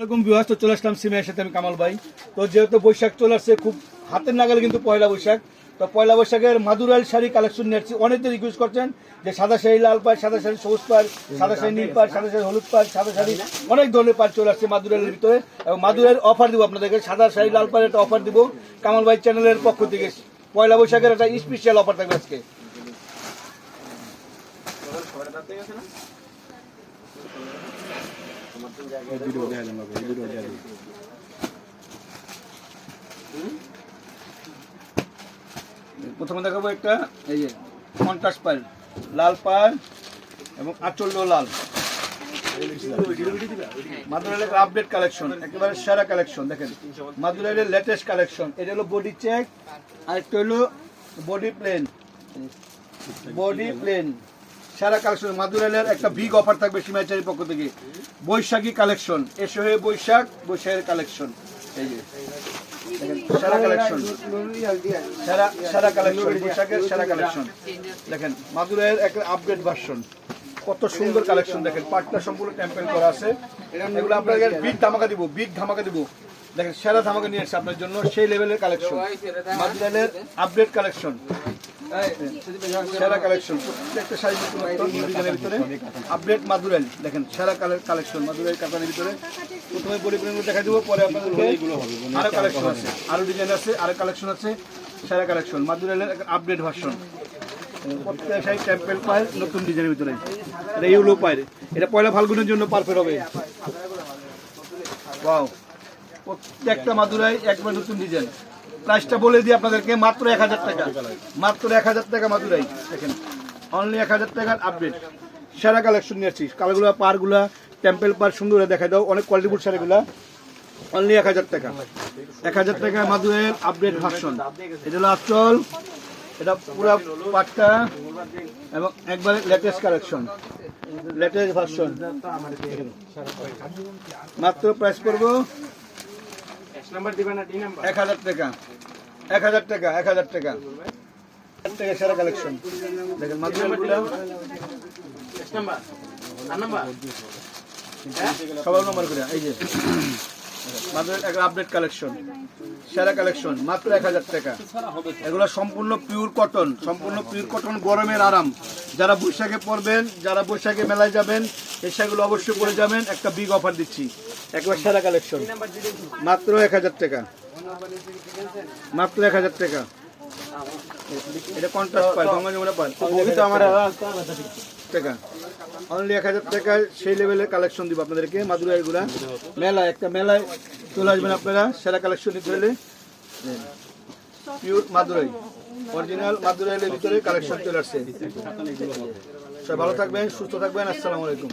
এরকম বিবাহ তো চলে আসলাম সিমের সাথে আমি কামাল ভাই। তো যেহেতু বৈশাখ চলে আসছে, খুব হাতের নাগালে কিন্তু পয়লা বৈশাখ। তো পয়লা বৈশাখের মাদুরাইল শাড়ি কালেকশন নিয়ে অনেকে রিকোয়েস্ট করছেন যে সাদা শাড়ি, লাল পাড়, সাদা শাড়ি, সবুজ পাড়, সাদা শাড়ি, নীল পাড়, সাদা শাড়ি, হলুদ পাড়, সাদা শাড়ি, অনেক ধরনের পাড় চলে আসছে মাদুরাইলের ভিতরে। এবং মাদুরাইল অফার দিব আপনাদেরকে। সাদা শাড়ি, লাল পাড়ের একটা অফার দিব কামাল ভাই চ্যানেলের পক্ষ থেকে। পয়লা বৈশাখের একটা স্পেশাল অফার থাকবে আজকে। প্রথমে দেখাবো একটা, এই যে, কন্ট্রাস্ট পাল লাল পাল এবং আচল্য লাল। মাদুরাইলের আপডেট কালেকশন একেবারে সেরা কালেকশন দেখেন। মাদুরাইলের লেটেস্ট কালেকশন এটা হলো বডি চেক আর একটা হলো বডি প্লেন বডি প্লেন সেরা কালেকশন মাদুরাইলের একটা বিগ অফার থাকবে সীমাচারির পক্ষ থেকে। বৈশাখী কালেকশন, এসে হয়ে বৈশাখ, বৈশাখের কালেকশন। এই যে সেরা কালেকশন। Collection collection. দেখেন একটা আপডেট কত সুন্দর কালেকশন, দেখেন সম্পূর্ণ টেম্পেল করা আছে। বিগ ধামাকা দিব বিগ ধামাকা দিব। দেখেন ধামাকা নিয়ে এসেছে আপনার জন্য, সেই লেভেলের কালেকশন। মাদুরাইয়ের আপডেট কালেকশন। সেরা কালেকশন। প্রত্যেকটা ভিতরে। আপডেট দেখেন, সেরা কালেকশন ভিতরে। প্রথমে ডিজাইন আছে, আরও কালেকশন আছে, সেরা কালেকশন মাদুরাইলের আপডেট ভার্সন প্রত্যেক শাড়ি পায়, নতুন ডিজাইনের ভিতরে। এটা ইউলো পায়। এটা পয়লা ফাল্গুনের জন্য পারফেক্ট হবে। প্রত্যেকটা মাদুরাই একবার নতুন ডিজাইন প্রাইসটা বলে দিই আপনাদেরকে, মাত্র এক হাজার টাকা। মাত্র এক হাজার টাকা মাদুরাই, দেখেন। অনলি এক হাজার টাকার আপডেট সেরা কালেকশন নিয়ে আসছি। কালারগুলো পারগুলা টেম্পেল পার সুন্দর দেখা দাও। অনেক কোয়ালিটিফুল শাড়িগুলা। অনলি এক হাজার টাকা। এক হাজার টাকা মাদুরের আপডেট ভার্সন এটা হলো আচল। এটা পুরো পাটটা। এবং একবারে লেটেস্ট কালেকশন লেটেস্ট ভার্সন মাত্র প্রাইস করব। এক হাজার টাকা। এক হাজার টাকা এক হাজার টাকা। সেরা কালেকশন দেখেন সবার নম্বর করে এই যে। মাদুরাইল একটা আপডেট কালেকশন সেরা কালেকশন মাত্র এক হাজার টাকা। এগুলো সম্পূর্ণ পিওর কটন সম্পূর্ণ পিওর কটন গরমের আরাম। যারা বৈশাখে পরবেন, যারা বৈশাখে মেলায় যাবেন এই অবশ্যই পরে যাবেন। একটা বিগ অফার দিচ্ছি। একবার সেরা কালেকশন মাত্র এক হাজার টাকা। মাত্র এক হাজার টাকা। এটা কন্ট্রাস্ট পায় গঙ্গা যমুনা পায়। আমার টাকা। অনলি এক হাজার টাকা সেই লেভেলের কালেকশন দিব আপনাদেরকে মাদুরাইগুলা মেলা একটা মেলায় চলে আসবেন আপনারা সেরা কালেকশন নিতে হলে। পিওর মাদুরাই। অরিজিনাল মাদুরাইলের ভিতরে কালেকশন চলে আসছে। সবাই ভালো থাকবেন সুস্থ থাকবেন আসসালামু আলাইকুম।